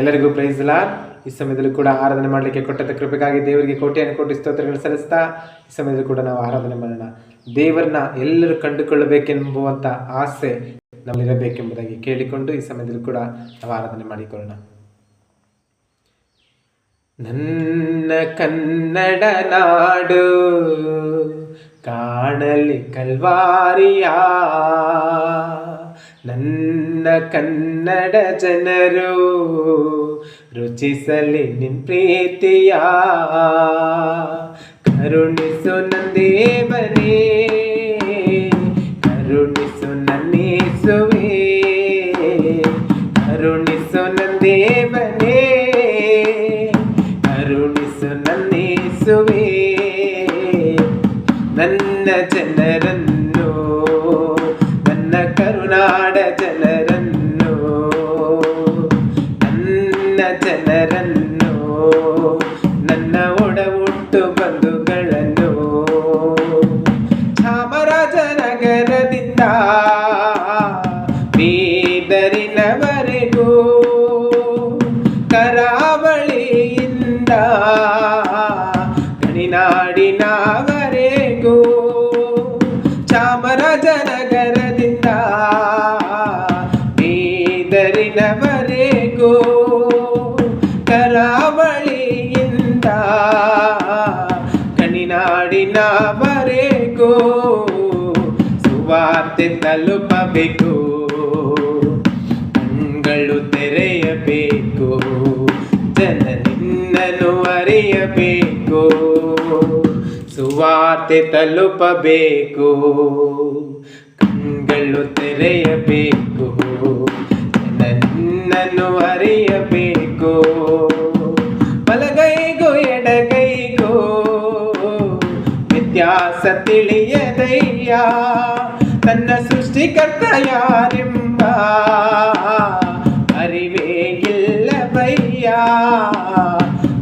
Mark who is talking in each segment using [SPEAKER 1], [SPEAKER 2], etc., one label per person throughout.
[SPEAKER 1] ಎಲ್ಲರಿಗೂ ಪ್ರೈಸ್ ಇಲ್ಲ ಈ ಸಮಯದಲ್ಲಿ ಕೂಡ ಆರಾಧನೆ ಮಾಡಲಿಕ್ಕೆ ಕೊಟ್ಟದ ಕೃಪೆಗಾಗಿ ದೇವರಿಗೆ ಕೋಟಿಯನ್ನು ಕೋಟಿ ಸ್ತೋತ್ರಗಳು ಸಲ್ಲಿಸ್ತಾ ಈ ಸಮಯದಲ್ಲಿ ಕೂಡ ನಾವು ಆರಾಧನೆ ಮಾಡೋಣ. ದೇವರನ್ನ ಎಲ್ಲರೂ ಕಂಡುಕೊಳ್ಳಬೇಕೆಂಬುವಂತ ಆಸೆ ನಮ್ಮಲ್ಲಿರಬೇಕೆಂಬುದಾಗಿ ಕೇಳಿಕೊಂಡು ಈ ಸಮಯದಲ್ಲಿ ಕೂಡ ನಾವು ಆರಾಧನೆ ಮಾಡಿಕೊಳ್ಳೋಣ. ನನ್ನ ಕನ್ನಡ ನಾಡು ಕಾಣಲಿ ಕಲ್ವಾರಿಯ. ನನ್ನ ಕನ್ನಡ ಜನರು ರುಚಿಸಲಿ ನಿನ್ ಪ್ರೀತಿಯ ಕರುಣಿಸು ನಂದೇವನೇ ಕರುಣಿಸು ನನ್ನೇಸುವೆ ಕರುಣಿಸು ನಂದೇವನೇ ಕರುಣಿಸು ನನ್ನೇಸುವೆ ನನ್ನ ಜನರನ್ನು ನನ್ನ ಕರುನಾಡ ಜನರನ್ನು ಜನರನ್ನು ನನ್ನ ಒಡ ಹುಟ್ಟು ಬಂಧುಗಳನ್ನು. ಚಾಮರಾಜನಗರದಿಂದ ಬೀದರಿನವರೆಗೂ ಕರಾವಳಿಯಿಂದ ಗಣಿನಾಡಿನವರೆಗೂ ಚಾಮರಾಜನಗರದಿಂದ ಬೀದರಿನವರೆಗೂ ಕಣಿನಾಡಿನವರೆಗೂ ಸುವಾರ್ತೆ ತಲುಪಬೇಕು. ಕಣ್ಗಳು ತೆರೆಯಬೇಕು. ಜನ ನಿನ್ನನ್ನು ಅರಿಯಬೇಕು. ಸುವಾರ್ತೆ ತಲುಪಬೇಕು. ಕಣ್ಗಳು ತೆರೆಯಬೇಕು. ಜನ ನಿನ್ನನ್ನು ಅರಿಯಬೇಕು. ವ್ಯತ್ಯಾಸ ತಿಳಿಯದಯ್ಯ ತನ್ನ ಸೃಷ್ಟಿಕರ್ತ ಯಾರೆಂಬ ಅರಿವೇ ಇಲ್ಲವಯ್ಯ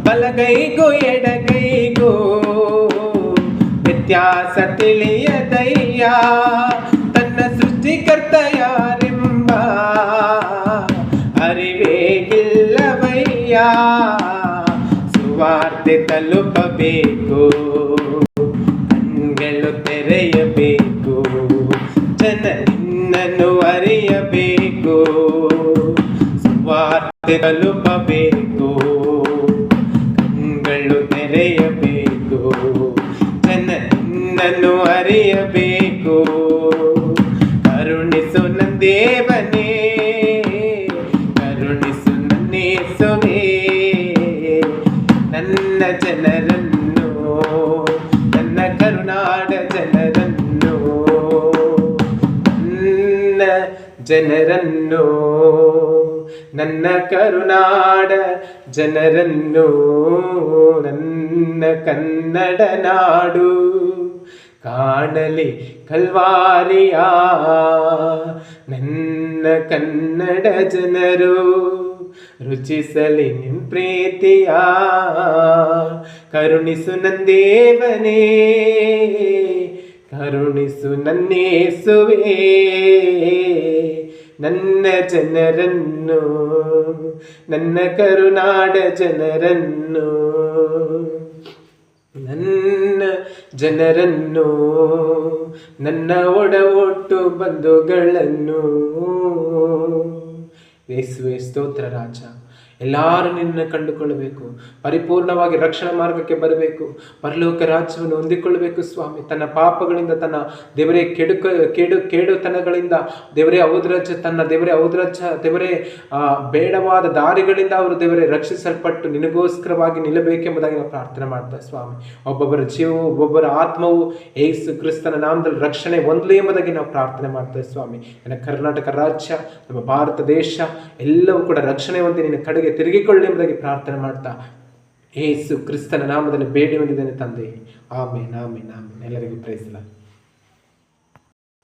[SPEAKER 1] ಬಲಗೈಗೂ ಎಡಗೈಗೂ ವ್ಯತ್ಯಾಸ ತಿಳಿಯದಯ್ಯ ತನ್ನ ಸೃಷ್ಟಿಕರ್ತ ಯಾರೆಂಬ ಅರಿವೇ ಇಲ್ಲವಯ್ಯ ಸುವಾರ್ತೆ ತಲುಪಬೇಕು ಕಣ್ಗಳು ತೆರೆಯಬೇಕು. ಜನ ನಿನ್ನನ್ನು ಅರಿಯಬೇಕು. ಸುವಾರ್ತೆ ತಲುಪಬೇಕು ಕಣ್ಗಳು ತೆರೆಯಬೇಕು. ಜನ ನಿನ್ನನ್ನು ಅರಿಯಬೇಕು. ಕರುಣಿಸು ನಂದೇವನೇ ಕರುಣಿಸು ನನ್ನೇಸುವೆ ನನ್ನ ಜನರನ್ನು ನನ್ನ ಕರುನಾಡ ಜನರನ್ನು ನನ್ನ ಜನರನ್ನು ನನ್ನ ಕರುನಾಡ ಜನರನ್ನು ನನ್ನ ಕನ್ನಡ ನಾಡು ಕಾಣಲಿ ಕಲ್ವಾರಿಯ ನನ್ನ ಕನ್ನಡ ಜನರು ರುಚಿಸಲಿ ನಿನ್ ಪ್ರೀತಿಯ. ಕರುಣಿಸು ನಂದೇವನೇ ಕರುಣಿಸು ನನ್ನೇಸುವೆ ನನ್ನ ಜನರನ್ನು, ನನ್ನ ಕರುನಾಡ ಜನರನ್ನು, ನನ್ನ ಜನರನ್ನು, ನನ್ನ ಒಡ ಒಟ್ಟು ಬಂಧುಗಳನ್ನು இயேசுவே ஸ்தோத்திர ராஜா ಎಲ್ಲರೂ ನಿನ್ನ ಕಂಡುಕೊಳ್ಳಬೇಕು. ಪರಿಪೂರ್ಣವಾಗಿ ರಕ್ಷಣಾ ಮಾರ್ಗಕ್ಕೆ ಬರಬೇಕು. ಪರಲೋಕ ರಾಜ್ಯವನ್ನು ಹೊಂದಿಕೊಳ್ಳಬೇಕು ಸ್ವಾಮಿ. ತನ್ನ ಪಾಪಗಳಿಂದ, ತನ್ನ ದೇವರೇ ಕೆಡುಕ, ಕೆಡು, ಕೇಡುತನಗಳಿಂದ, ದೇವರೇ ಔದ್ರಜ ತನ್ನ ದೇವರೇ ಔದ್ರಜ ದೇವರೇ ಬೇಡವಾದ ದಾರಿಗಳಿಂದ ಅವರು ದೇವರೇ ರಕ್ಷಿಸಲ್ಪಟ್ಟು ನಿನಗೋಸ್ಕರವಾಗಿ ನಿಲ್ಲಬೇಕೆಂಬುದಾಗಿ ನಾವು ಪ್ರಾರ್ಥನೆ ಮಾಡ್ತಾ ಸ್ವಾಮಿ. ಒಬ್ಬೊಬ್ಬರ ಜೀವವು, ಒಬ್ಬೊಬ್ಬರ ಆತ್ಮವು ಏಸು ಕ್ರಿಸ್ತನ ನಾಮದಲ್ಲಿ ರಕ್ಷಣೆ ಹೊಂದಲಿ ಎಂಬುದಾಗಿ ನಾವು ಪ್ರಾರ್ಥನೆ ಮಾಡ್ತೇವೆ ಸ್ವಾಮಿ. ನನ್ನ ಕರ್ನಾಟಕ ರಾಜ್ಯ, ನಮ್ಮ ಭಾರತ ದೇಶ, ಎಲ್ಲವೂ ಕೂಡ ರಕ್ಷಣೆ ಹೊಂದಿ ನಿನ್ನ ಕಡೆಗೆ ತಿರುಗಿಕೊಳ್ಳಿ ಎಂಬುದಾಗಿ ಪ್ರಾರ್ಥನೆ ಮಾಡ್ತಾ, ಏಸು ಕ್ರಿಸ್ತನ ನಾಮದಲ್ಲಿ ಬೇಡಿ ಹೊಂದಿದ್ದೇನೆ ತಂದೆ. ಆಮೇನ್ ಆಮೇನ್ ಆಮೇನ್. ಎಲ್ಲರಿಗೂ ಪ್ರೈಸಲ್ಲ